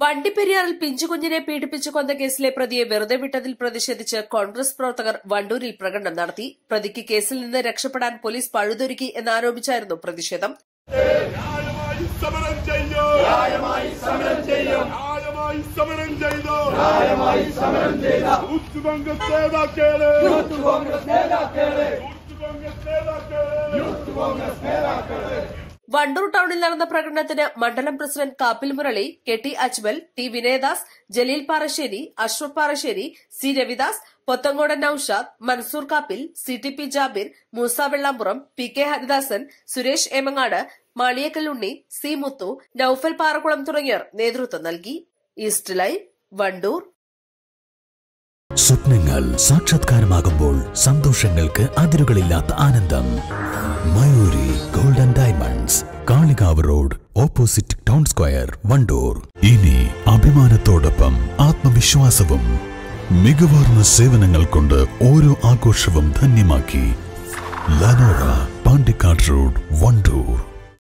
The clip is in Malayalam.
വണ്ടിപ്പെരിയാറിൽ പിഞ്ചുകുഞ്ഞിനെ പീഡിപ്പിച്ചു കൊന്ന കേസിലെ പ്രതിയെ വെറുതെ വിട്ടതിൽ പ്രതിഷേധിച്ച് കോൺഗ്രസ് പ്രവർത്തകർ വണ്ടൂരിൽ പ്രകടനം നടത്തി. പ്രതിക്ക് കേസിൽ നിന്ന് രക്ഷപ്പെടാൻ പോലീസ് പഴുതൊരുക്കി എന്നാരോപിച്ചായിരുന്നു പ്രതിഷേധം. യൂത്ത് കോൺഗ്രസ് നേതാക്കളെ. വണ്ടൂർ ടൌണിൽ നടന്ന പ്രകടനത്തിന് മണ്ഡലം president Kappil Murali K T Ajmal T Vinayadas Jaleel Parassery Ashraf Parassery C Ravidas Pothankodan Noushad Mansoor Kappil C T P Jabir Moosa Vellampuram P K Haridasan Suresh Emangad Maliyakkalunni C Muthu Noufal Parakkulam തുടങ്ങിയവർ നേതൃത്വം നൽകി. East live Wandoor. സ്വപ്നങ്ങൾ സാക്ഷാത്കാരമാകുമ്പോൾ സന്തോഷങ്ങൾക്ക് അതിരുകളില്ലാത്ത ആനന്ദം. Road opposite town square Wandoor ഇനി അഭിമാനത്തോടൊപ്പം ആത്മവിശ്വാസവും മികവാർന്ന സേവനങ്ങൾ കൊണ്ട് ഓരോ ആഘോഷവും ധന്യമാക്കി. Lanora Pandikkad road Wandoor